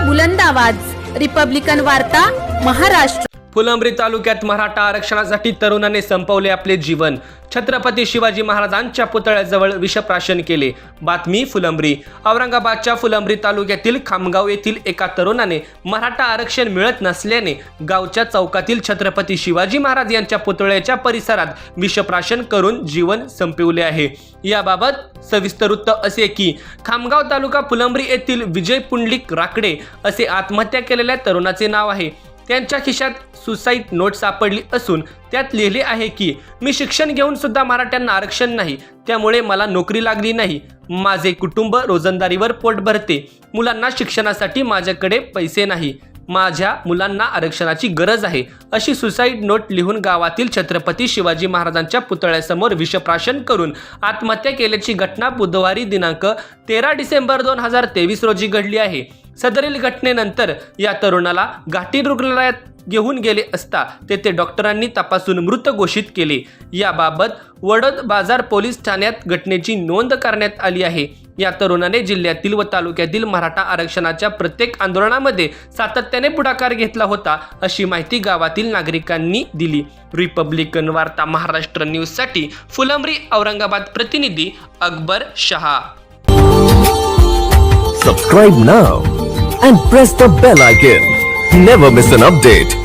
बुलंद आवाज. रिपब्लिकन वार्ता महाराष्ट्र. फुलंब्री तालुक्यात मराठा आरक्षणासाठी तरुणाने संपवले आपले जीवन. छत्रपती शिवाजी महाराजांच्या पुतळ्याजवळ विषप्राशन केले. बातमी फुलंब्री. औरंगाबादच्या फुलंब्री तालुक्यातील खामगाव येथील एका तरुणाने मराठा आरक्षण मिळत नसल्याने गावच्या चौकातील छत्रपती शिवाजी महाराज यांच्या पुतळ्याच्या परिसरात विषप्राशन करून जीवन संपवले आहे. याबाबत सविस्तर वृत्त असे की खामगाव तालुका फुलंब्री येथील विजय पुंडलिक राकडे असे आत्महत्या केलेल्या तरुणाचे नाव आहे. त्यांच्या खिशात सुसाईड नोट सापडली असून त्यात लिहिले आहे की मी शिक्षण घेऊन सुद्धा मराठ्यांना आरक्षण नाही त्यामुळे मला नोकरी लागली नाही. माझे कुटुंब रोजंदारीवर पोट भरते. मुलांना शिक्षणासाठी माझ्याकडे पैसे नाही. माझ्या मुलांना आरक्षणाची गरज आहे अशी सुसाईड नोट लिहून गावातील छत्रपती शिवाजी महाराजांच्या पुतळ्यासमोर विषप्राशन करून आत्महत्या केल्याची घटना बुधवारी दिनांक तेरा डिसेंबर दोन हजार तेवीस रोजी घडली आहे. सदरील घटनेनंतर या तरुणाला घाटी रुग्णालयात घेऊन गेले असता तेथे डॉक्टरांनी तपासून मृत घोषित केले. याबाबत वडद बाजार पोलीस ठाण्यात घटनेची नोंद करण्यात आली आहे. या तरुणाने जिल्ह्यातील व तालुक्यातील मराठा आरक्षणाच्या प्रत्येक आंदोलनामध्ये सातत्याने पुढाकार घेतला होता अशी माहिती गावातील नागरिकांनी दिली. रिपब्लिकन वार्ता महाराष्ट्र न्यूजसाठी फुलंब्री औरंगाबाद प्रतिनिधी Akbar Shah. Subscribe now and press the bell icon never miss an update